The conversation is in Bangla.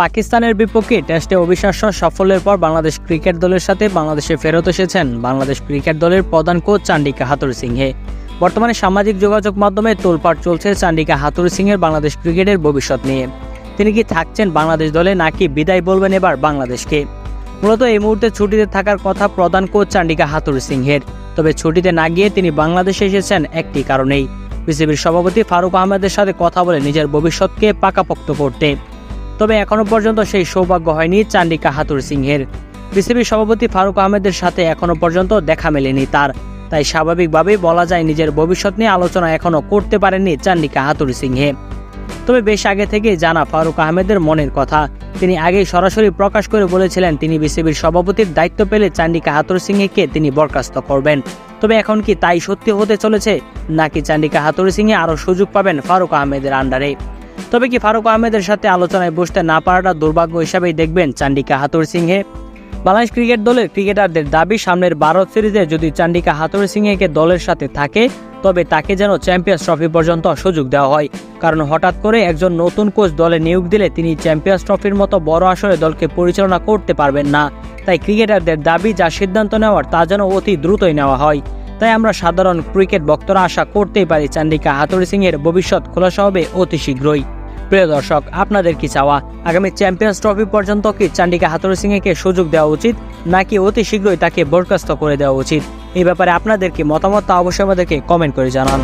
পাকিস্তানের বিপক্ষে টেস্টে অবিশ্বাস্য সাফল্যের পর বাংলাদেশ ক্রিকেট দলের সাথে বাংলাদেশে ফেরত এসেছেন বাংলাদেশ ক্রিকেট দলের প্রধান কোচ চান্ডিকা হাতুর সিংহে। বর্তমানে সামাজিক যোগাযোগ মাধ্যমে তোলপাড় চলছে চান্ডিকা হাতুর সিংহের বাংলাদেশ ক্রিকেটের ভবিষ্যৎ নিয়ে। তিনি কি থাকছেন বাংলাদেশ দলে নাকি বিদায় বলবেন এবার বাংলাদেশকে? মূলত এই মুহূর্তে ছুটিতে থাকার কথা প্রধান কোচ চান্ডিকা হাতুর সিংহের। তবে ছুটিতে না গিয়ে তিনি বাংলাদেশে এসেছেন একটি কারণেই। বিসিবির সভাপতি ফারুক আহমেদের সাথে কথা বলে নিজের ভবিষ্যৎকে পাকাপোক্ত করতে। তবে এখনও পর্যন্ত সেই সৌভাগ্য হয়নি চান্ডিকা হাতুর সিংহের। বিসিবির সভাপতি ফারুক আহমেদের সাথে এখনও পর্যন্ত দেখা মেলেনি তার। তাই স্বাভাবিকভাবেই বলা যায় নিজের ভবিষ্যৎ নিয়ে আলোচনা এখনও করতে পারেননি চান্ডিকা হাতুর সিংহে। তবে বেশ আগে থেকেই জানা ফারুক আহমেদের মনের কথা। তিনি আগেই সরাসরি প্রকাশ করে বলেছিলেন, তিনি বিসিবির সভাপতির দায়িত্ব পেলে চান্ডিকা হাতুর সিংহকে তিনি বরখাস্ত করবেন। তবে এখন কি তাই সত্যি হতে চলেছে? নাকি চান্ডিকা হাতুর সিংহে আরও সুযোগ পাবেন ফারুক আহমেদের আন্ডারে? তবে কি ফারুক আহমেদের সাথে আলোচনায় বসতে না পারাটা দুর্ভাগ্য হিসাবেই দেখবেন চান্ডিকা হাতুর সিংহে। বাংলাদেশ ক্রিকেট দলের ক্রিকেটারদের দাবি, সামনের ভারত সিরিজে যদি চান্ডিকা হাতুর সিংহেকে দলের সাথে থাকে, তবে তাকে যেন চ্যাম্পিয়ন্স ট্রফি পর্যন্ত সুযোগ দেওয়া হয়। কারণ হঠাৎ করে একজন নতুন কোচ দলে নিয়োগ দিলে তিনি চ্যাম্পিয়ন্স ট্রফির মতো বড় আসরে দলকে পরিচালনা করতে পারবেন না। তাই ক্রিকেটারদের দাবি, যা সিদ্ধান্ত নেওয়ার, তা যেন অতি দ্রুতই নেওয়া হয়। তাই আমরা সাধারণ ক্রিকেট ভক্তরা আশা করতেই পারি চান্ডিকা হাতুড়ি সিংয়ের ভবিষ্যৎ খোলাসা হবে অতি শীঘ্রই। প্রিয় দর্শক, আপনাদের কি চাওয়া? আগামী চ্যাম্পিয়ন্স ট্রফি পর্যন্ত কি চান্ডিকা এ কে সুযোগ দেওয়া উচিত, নাকি অতি শীঘ্রই তাকে বরখাস্ত করে দেওয়া উচিত? এই ব্যাপারে আপনাদের কি মতামত তা অবশ্যই আমাদেরকে কমেন্ট করে জানান।